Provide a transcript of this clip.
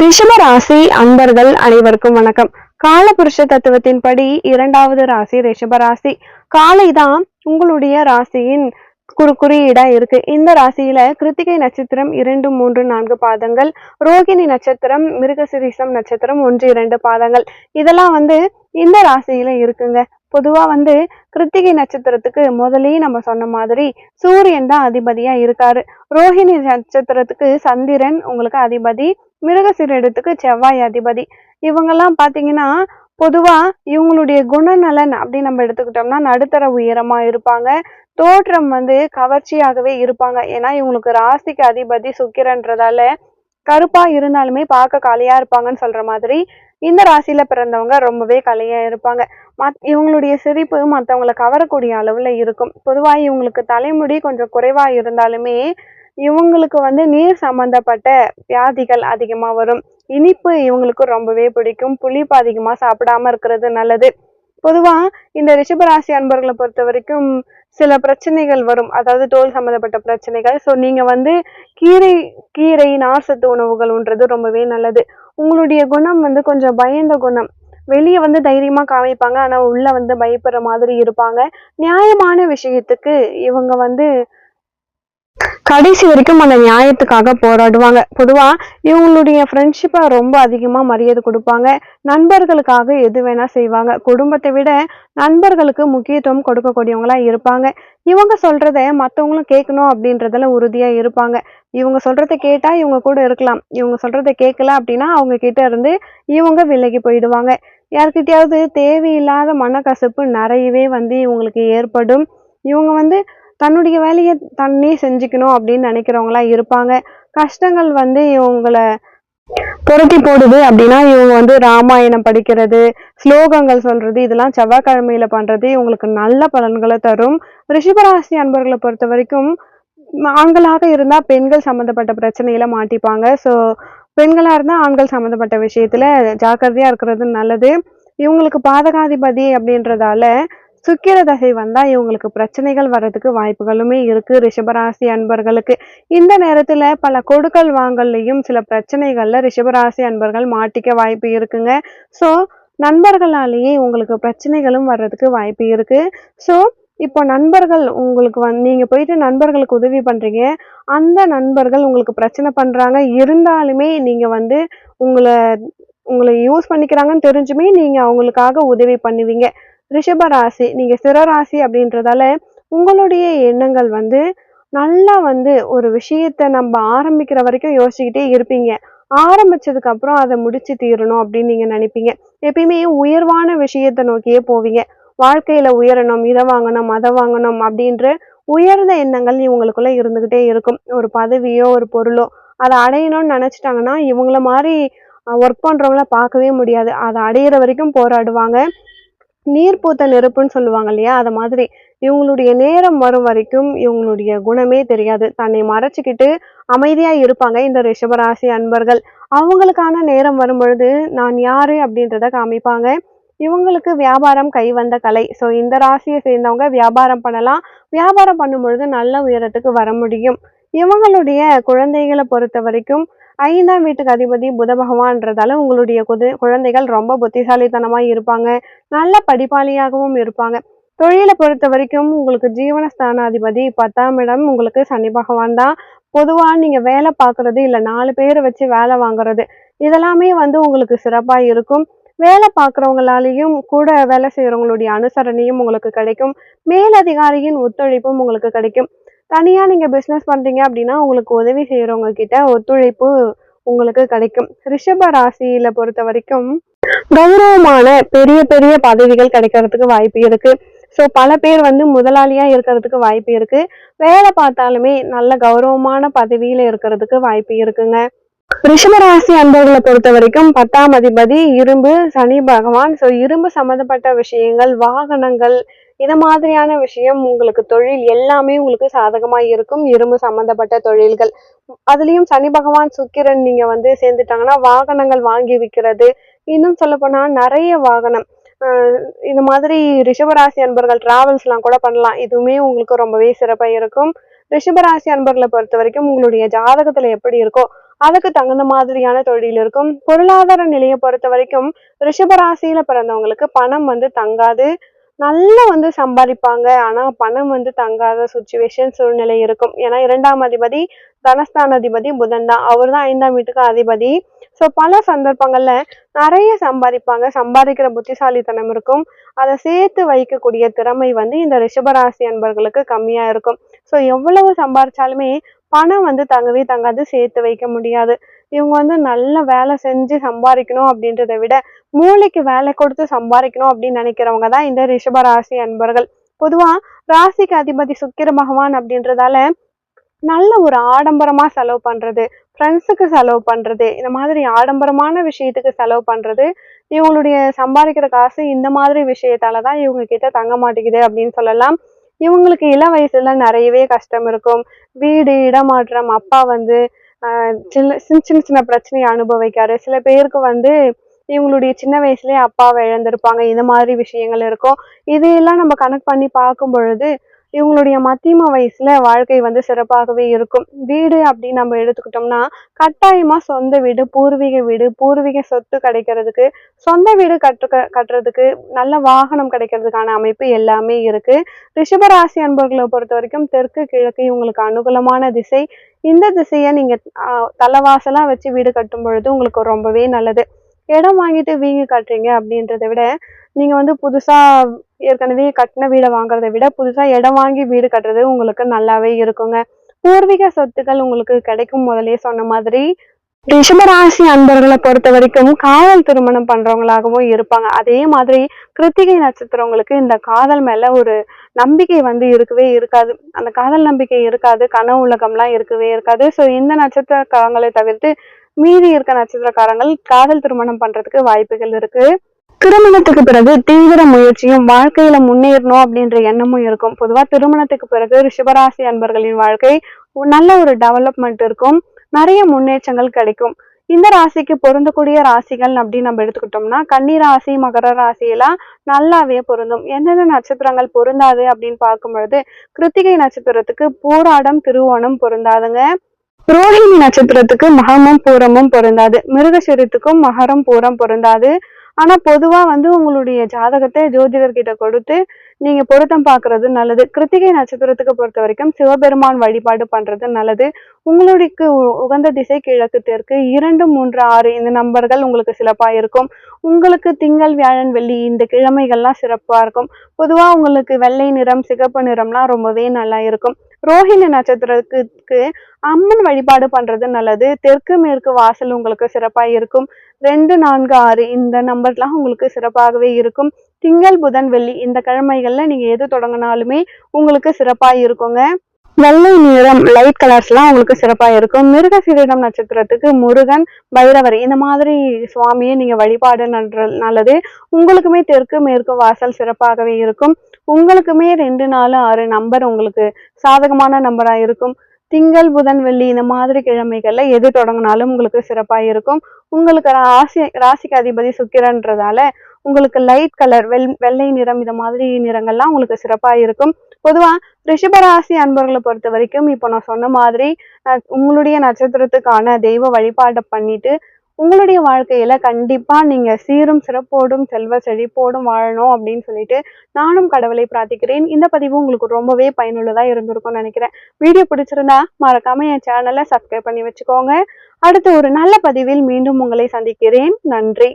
ரிஷப ராசி அன்பர்கள் அனைவருக்கும் வணக்கம். காலபுருஷ தத்துவத்தின்படி இரண்டாவது ராசி ரிஷப ராசி. காலை தான் உங்களுடைய ராசியின் குறு குறியீடா இருக்கு. இந்த ராசியில கிருத்திகை நட்சத்திரம் இரண்டு மூன்று நான்கு பாதங்கள் ரோகிணி நட்சத்திரம் மிருகசிரீசம் நட்சத்திரம் ஒன்று இரண்டு பாதங்கள். இதெல்லாம் வந்து இந்த ராசியில இருக்குங்க. பொதுவா வந்து கிருத்திகை நட்சத்திரத்துக்கு முதல்லயே நம்ம சொன்ன மாதிரி சூரியன் தான் அதிபதியா இருக்காரு. ரோஹிணி நட்சத்திரத்துக்கு சந்திரன் உங்களுக்கு அதிபதி மிருகசீரிடத்துக்கு செவ்வாய் அதிபதி. இவங்கெல்லாம் பார்த்தீங்கன்னா பொதுவா இவங்களுடைய குணநலன் அப்படின்னு நம்ம எடுத்துக்கிட்டோம்னா நடுத்தர உயரமா இருப்பாங்க. தோற்றம் வந்து கவர்ச்சியாகவே இருப்பாங்க. ஏன்னா இவங்களுக்கு ராசிக்கு அதிபதி சுக்கிரன்றதால கருப்பா இருந்தாலுமே பார்க்க கலையா இருப்பாங்கன்னு சொல்ற மாதிரி இந்த ராசியில பிறந்தவங்க ரொம்பவே கலையா இருப்பாங்க. மத் இவங்களுடைய சிரிப்பு மற்றவங்களை கவரக்கூடிய அளவுல இருக்கும். பொதுவாக இவங்களுக்கு தலைமுடி கொஞ்சம் குறைவா இருந்தாலுமே இவங்களுக்கு வந்து நீர் சம்பந்தப்பட்ட வியாதிகள் அதிகமாக வரும். இனிப்பு இவங்களுக்கு ரொம்பவே பிடிக்கும். புளிப்பு அதிகமாக சாப்பிடாம இருக்கிறது நல்லது. பொதுவாக இந்த ரிஷபராசி அன்பர்களை பொறுத்த வரைக்கும் சில பிரச்சனைகள் வரும். அதாவது தோல் சம்மந்தப்பட்ட பிரச்சனைகள். ஸோ நீங்கள் வந்து கீரை கீரை நார்சத்து உணவுகள் உண்றது ரொம்பவே நல்லது. உங்களுடைய குணம் வந்து கொஞ்சம் பயந்த குணம். வெளியே வந்து தைரியமாக காமிப்பாங்க. ஆனால் உள்ளே வந்து பயப்படுற மாதிரி இருப்பாங்க. நியாயமான விஷயத்துக்கு இவங்க வந்து கடைசி வரைக்கும் அந்த நியாயத்துக்காக போராடுவாங்க. பொதுவா இவங்களுடைய ஃப்ரெண்ட்ஷிப்பை ரொம்ப அதிகமா மரியாதை கொடுப்பாங்க. நண்பர்களுக்காக எது வேணா செய்வாங்க. குடும்பத்தை விட நண்பர்களுக்கு முக்கியத்துவம் கொடுக்கக்கூடியவங்களா இருப்பாங்க. இவங்க சொல்றத மற்றவங்களும் கேட்கணும் அப்படின்றதுல உறுதியா இருப்பாங்க. இவங்க சொல்றத கேட்டா இவங்க கூட இருக்கலாம். இவங்க சொல்றத கேட்கல அப்படின்னா அவங்க கிட்ட இருந்து இவங்க விலகி போயிடுவாங்க. யார்கிட்டயாவது தேவையில்லாத மனக்கசப்பு நிறையவே வந்து இவங்களுக்கு ஏற்படும். இவங்க வந்து தன்னுடைய வேலையை தன்னே செஞ்சுக்கணும் அப்படின்னு நினைக்கிறவங்களாம் இருப்பாங்க. கஷ்டங்கள் வந்து இவங்களை புரட்டி போடுது அப்படின்னா இவங்க வந்து ராமாயணம் படிக்கிறது ஸ்லோகங்கள் சொல்றது இதெல்லாம் செவ்வாய்க்கிழமையில பண்றது இவங்களுக்கு நல்ல பலன்களை தரும். ரிஷபராசி அன்பர்களை பொறுத்த வரைக்கும் ஆண்களாக இருந்தா பெண்கள் சம்மந்தப்பட்ட பிரச்சனையில மாட்டிப்பாங்க. ஸோ பெண்களா இருந்தா ஆண்கள் சம்மந்தப்பட்ட விஷயத்துல ஜாக்கிரதையா இருக்கிறது நல்லது. இவங்களுக்கு பாதகாதிபதி அப்படின்றதால சுக்கிர தசை வந்தால் இவங்களுக்கு பிரச்சனைகள் வர்றதுக்கு வாய்ப்புகளுமே இருக்குது ரிஷபராசி அன்பர்களுக்கு இந்த நேரத்தில் பல கொடுக்கல் வாங்கல்லையும் சில பிரச்சனைகளில் ரிஷபராசி அன்பர்கள் மாட்டிக்க வாய்ப்பு இருக்குங்க. ஸோ நண்பர்களாலேயே உங்களுக்கு பிரச்சனைகளும் வர்றதுக்கு வாய்ப்பு இருக்குது ஸோ இப்போ நண்பர்கள் உங்களுக்கு வந் நீங்கள் போயிட்டு நண்பர்களுக்கு உதவி பண்ணுறீங்க அந்த நண்பர்கள் உங்களுக்கு பிரச்சனை பண்ணுறாங்க இருந்தாலுமே நீங்கள் வந்து உங்களை உங்களை யூஸ் பண்ணிக்கிறாங்கன்னு தெரிஞ்சுமே நீங்கள் அவங்களுக்காக உதவி பண்ணுவீங்க. ரிஷப ராசி சிறராசி அப்படின்றதால உங்களுடைய எண்ணங்கள் வந்து நல்லா வந்து ஒரு விஷயத்த நம்ம ஆரம்பிக்கிற வரைக்கும் யோசிச்சுக்கிட்டே இருப்பீங்க. ஆரம்பிச்சதுக்கு அப்புறம் அதை முடிச்சு தீரணும் அப்படின்னு நீங்க நினைப்பீங்க. எப்பயுமே உயர்வான விஷயத்தை நோக்கியே போவீங்க. வாழ்க்கையில உயரணும் இதை வாங்கணும் அதை வாங்கணும் அப்படின்ற உயர்ந்த எண்ணங்கள் இவங்களுக்குள்ள இருந்துகிட்டே இருக்கும். ஒரு பதவியோ ஒரு பொருளோ அதை அடையணும்னு நினைச்சிட்டாங்கன்னா இவங்கள மாதிரி ஒர்க் பண்றவங்கள பார்க்கவே முடியாது. அதை அடையிற வரைக்கும் போராடுவாங்க. நீர் பூத்த நெருப்புன்னு சொல்லுவாங்க இல்லையா? அது மாதிரி இவங்களுடைய நேரம் வரும் வரைக்கும் இவங்களுடைய குணமே தெரியாது. தன்னை மறைச்சிக்கிட்டு அமைதியா இருப்பாங்க இந்த ரிஷபராசி அன்பர்கள். அவங்களுக்கான நேரம் வரும் பொழுது நான் யாரு அப்படின்றத காமிப்பாங்க. இவங்களுக்கு வியாபாரம் கை வந்த கலை. ஸோ இந்த ராசியை சேர்ந்தவங்க வியாபாரம் பண்ணலாம். வியாபாரம் பண்ணும் பொழுது நல்ல உயரத்துக்கு வர முடியும். இவங்களுடைய குழந்தைகளை பொறுத்த வரைக்கும் ஐந்தாம் வீட்டுக்கு அதிபதி புத பகவான்றதால உங்களுடைய குது குழந்தைகள் ரொம்ப புத்திசாலித்தனமாக இருப்பாங்க. நல்ல படிப்பாளியாகவும் இருப்பாங்க. தொழிலை பொறுத்த வரைக்கும் உங்களுக்கு ஜீவனஸ்தானாதிபதி பத்தாம் இடம் உங்களுக்கு சனி பகவான் தான். பொதுவாக நீங்கள் வேலை பார்க்குறது இல்லை நாலு பேரை வச்சு வேலை வாங்குறது. இதெல்லாமே வந்து உங்களுக்கு சிறப்பாக இருக்கும். வேலை பார்க்குறவங்களாலேயும் கூட வேலை செய்கிறவங்களுடைய அனுசரணையும் உங்களுக்கு கிடைக்கும். மேலதிகாரியின் ஒத்துழைப்பும் உங்களுக்கு கிடைக்கும். தனியாக நீங்கள் பிஸ்னஸ் பண்ணுறீங்க அப்படின்னா உங்களுக்கு உதவி செய்கிறவங்க கிட்ட ஒத்துழைப்பு உங்களுக்கு கிடைக்கும். ரிஷப ராசியில பொறுத்த வரைக்கும் கௌரவமான பெரிய பெரிய பதவிகள் கிடைக்கிறதுக்கு வாய்ப்பு இருக்கு. ஸோ பல பேர் வந்து முதலாளியா இருக்கிறதுக்கு வாய்ப்பு இருக்கு. வேலை பார்த்தாலுமே நல்ல கௌரவமான பதவியில இருக்கிறதுக்கு வாய்ப்பு இருக்குங்க. ரிஷபராசி அன்பர்களை பொறுத்த வரைக்கும் பத்தாம் அதிபதி இரும்பு சனி பகவான். ஸோ இரும்பு சம்மந்தப்பட்ட விஷயங்கள் வாகனங்கள் இது மாதிரியான விஷயம் உங்களுக்கு தொழில் எல்லாமே உங்களுக்கு சாதகமா இருக்கும். இரும்பு சம்பந்தப்பட்ட தொழில்கள். அதுலயும் சனி பகவான் சுக்கிரன் நீங்க வந்து சேர்ந்துட்டாங்கன்னா வாகனங்கள் வாங்கி விற்கிறது இன்னும் சொல்ல போனா நிறைய வாகனம். ஆஹ் இது மாதிரி ரிஷபராசி அன்பர்கள் டிராவல்ஸ்லாம் கூட பண்ணலாம். இதுவுமே உங்களுக்கு ரொம்பவே சிறப்பாக இருக்கும். ரிஷபராசி அன்பர்களை பொறுத்த வரைக்கும் உங்களுடைய ஜாதகத்துல எப்படி இருக்கோ அதுக்கு தகுந்த மாதிரியான தொழில் இருக்கும். பொருளாதார நிலையை பொறுத்த வரைக்கும் ரிஷபராசியில பிறந்தவங்களுக்கு பணம் வந்து தங்காது. நல்லா வந்து சம்பாதிப்பாங்க. ஆனா பணம் வந்து தங்காத சுச்சுவேஷன் சூழ்நிலை இருக்கும். ஏன்னா இரண்டாம் அதிபதி தனஸ்தான அதிபதி புதன் தான். அவர் தான் ஐந்தாம் வீட்டுக்கு அதிபதி. ஸோ பல சந்தர்ப்பங்கள்ல நிறைய சம்பாதிப்பாங்க. சம்பாதிக்கிற புத்திசாலித்தனம் இருக்கும். அதை சேர்த்து வைக்கக்கூடிய திறமை வந்து இந்த ரிஷபராசி அன்பர்களுக்கு கம்மியா இருக்கும். ஸோ எவ்வளவு சம்பாதிச்சாலுமே பணம் வந்து தங்கவே தங்காது சேர்த்து வைக்க முடியாது. இவங்க வந்து நல்ல வேலை செஞ்சு சம்பாதிக்கணும் அப்படின்றத விட மூளைக்கு வேலை கொடுத்து சம்பாதிக்கணும் அப்படின்னு நினைக்கிறவங்க தான் இந்த ரிஷப ராசி அன்பர்கள். பொதுவா ராசிக்கு அதிபதி சுக்கிர பகவான் அப்படின்றதால நல்ல ஒரு ஆடம்பரமா செலவு பண்றது ஃப்ரெண்ட்ஸுக்கு செலவு பண்றது இந்த மாதிரி ஆடம்பரமான விஷயத்துக்கு செலவு பண்றது இவங்களுடைய சம்பாதிக்கிற காசு இந்த மாதிரி விஷயத்தால தான் இவங்க கிட்ட தங்க மாட்டேங்குது அப்படின்னு சொல்லலாம். இவங்களுக்கு இள வயசுல நிறையவே கஷ்டம் இருக்கும். வீடு இடமாற்றம் அப்பா வந்து சின்ன சின்ன சின்ன சின்ன பிரச்சனையை அனுபவிக்காரு. சில பேருக்கு வந்து இவங்களுடைய சின்ன வயசுலயே அப்பாவை இழந்திருப்பாங்க. இந்த மாதிரி விஷயங்கள் இருக்கும். இதையெல்லாம் நம்ம கனெக்ட் பண்ணி பார்க்கும் பொழுது இவங்களுடைய மத்தியம வயசுல வாழ்க்கை வந்து சிறப்பாகவே இருக்கும். வீடு அப்படின்னு நம்ம எடுத்துக்கிட்டோம்னா கட்டாயமா சொந்த வீடு பூர்வீக வீடு பூர்வீக சொத்து கிடைக்கிறதுக்கு சொந்த வீடு கட்டு கட்டுறதுக்கு நல்ல வாகனம் கிடைக்கிறதுக்கான அமைப்பு எல்லாமே இருக்கு. ரிஷபராசி அன்பர்களை பொறுத்த வரைக்கும் தெற்கு கிழக்கு இவங்களுக்கு அனுகூலமான திசை. இந்த திசையை நீங்க தலைவாசலாக தலைவாசலா வச்சு வீடு கட்டும் பொழுது உங்களுக்கு ரொம்பவே நல்லது. இடம் வாங்கிட்டு வீங்க கட்டுறீங்க அப்படின்றத விட நீங்க வந்து புதுசா ஏற்கனவே கட்டின வீடை வாங்குறதை விட புதுசா இடம் வாங்கி வீடு கட்டுறது உங்களுக்கு நல்லாவே இருக்குங்க. பூர்வீக சொத்துக்கள் உங்களுக்கு கிடைக்கும் முதலே சொன்ன மாதிரி ரிஷபராசி அன்பர்களை பொறுத்த வரைக்கும் காதல் திருமணம் பண்றவங்களாகவும் இருப்பாங்க. அதே மாதிரி கிருத்திகை நட்சத்திரவங்களுக்கு இந்த காதல் மேல ஒரு நம்பிக்கை வந்து இருக்கவே இருக்காது. அந்த காதல் நம்பிக்கை இருக்காது. கன உலகம்லாம் இருக்கவே இருக்காது. ஸோ இந்த நட்சத்திரக்காரங்களை தவிர்த்து மீதி இருக்க நட்சத்திரக்காரங்கள் காதல் திருமணம் பண்றதுக்கு வாய்ப்புகள் இருக்கு. திருமணத்துக்கு பிறகு தீவிர முயற்சியும் வாழ்க்கையில முன்னேறணும் அப்படின்ற எண்ணமும் இருக்கும். பொதுவா திருமணத்துக்கு பிறகு ரிஷபராசி அன்பர்களின் வாழ்க்கை நல்ல ஒரு டெவலப்மெண்ட் இருக்கும். நிறைய முன்னேற்றங்கள் கிடைக்கும். இந்த ராசிக்கு பொருந்தக்கூடிய ராசிகள் அப்படின்னு நம்ம எடுத்துக்கிட்டோம்னா கன்னி ராசி மகர ராசியெல்லாம் நல்லாவே பொருந்தும். எந்தெந்த நட்சத்திரங்கள் பொருந்தாது அப்படின்னு பார்க்கும் பொழுது கிருத்திகை நட்சத்திரத்துக்கு போராடம் திருவோணம் பொருந்தாதுங்க. ரோஹிணி நட்சத்திரத்துக்கு மகமும் பூரமும் பொருந்தாது. மிருகசிரத்துக்கும் மகரம் பூரம் பொருந்தாது. ஆனா பொதுவா வந்து உங்களுடைய ஜாதகத்தை ஜோதிடர்கிட்ட கொடுத்து நீங்க பொருத்தம் பாக்குறது நல்லது. கிருத்திகை நட்சத்திரத்துக்கு பொறுத்த வரைக்கும் சிவபெருமான் வழிபாடு பண்றது நல்லது. உங்களுக்கு உ- உகந்த திசை கிழக்கு தெற்கு இரண்டு மூன்று ஆறு இந்த நம்பர்கள் உங்களுக்கு சிறப்பா இருக்கும். உங்களுக்கு திங்கள் வியாழன் வெள்ளி இந்த கிழமைகள்லாம் சிறப்பா இருக்கும். பொதுவா உங்களுக்கு வெள்ளை நிறம் சிகப்பு நிறம்லாம் ரொம்பவே நல்லா இருக்கும். ரோஹிணி நட்சத்திரத்துக்கு அம்மன் வழிபாடு பண்றது நல்லது. தெற்கு மேற்கு வாசல் உங்களுக்கு சிறப்பாக இருக்கும். ரெண்டு நான்கு ஆறு இந்த நம்பர்லாம் உங்களுக்கு சிறப்பாகவே இருக்கும். திங்கள் புதன் வெள்ளி இந்த கிழமைகள்ல நீங்க எது தொடங்கினாலுமே உங்களுக்கு சிறப்பாக இருக்குங்க. வெள்ளை நிறம் லைட் கலர்ஸ்லாம் உங்களுக்கு சிறப்பா இருக்கும். மிருகசீரிடம் நட்சத்திரத்துக்கு முருகன் பைரவர் இந்த மாதிரி சுவாமியை நீங்க வழிபாடு நன்ற நல்லது. உங்களுக்குமே தெற்கு மேற்கு வாசல் சிறப்பாகவே இருக்கும். உங்களுக்குமே ரெண்டு நாலு ஆறு நம்பர் உங்களுக்கு சாதகமான நம்பராக இருக்கும். திங்கள் புதன் வெள்ளி இந்த மாதிரி கிழமைகள்ல எது தொடங்கினாலும் உங்களுக்கு சிறப்பாக இருக்கும். உங்களுக்கு ராசி ராசிக்கு அதிபதி சுக்கிரன்றதால உங்களுக்கு லைட் கலர் வெள் வெள்ளை நிறம் இந்த மாதிரி நிறங்கள்லாம் உங்களுக்கு சிறப்பாக இருக்கும். பொதுவாக ரிஷபராசி அன்பர்களை பொறுத்த வரைக்கும் இப்போ நான் சொன்ன மாதிரி உங்களுடைய நட்சத்திரத்துக்கான தெய்வ வழிபாட்டை பண்ணிட்டு உங்களுடைய வாழ்க்கையில கண்டிப்பா நீங்க சீரும் சிறப்போடும் செல்வ செழிப்போடும் வாழணும் அப்படின்னு சொல்லிட்டு நானும் கடவுளை பிரார்த்திக்கிறேன். இந்த பதிவு உங்களுக்கு ரொம்பவே பயனுள்ளதா இருந்திருக்கும்னு நினைக்கிறேன். வீடியோ பிடிச்சிருந்தா மறக்காம என் சேனலை சப்ஸ்கிரைப் பண்ணி வச்சுக்கோங்க. அடுத்து ஒரு நல்ல பதிவில் மீண்டும் உங்களை சந்திக்கிறேன். நன்றி.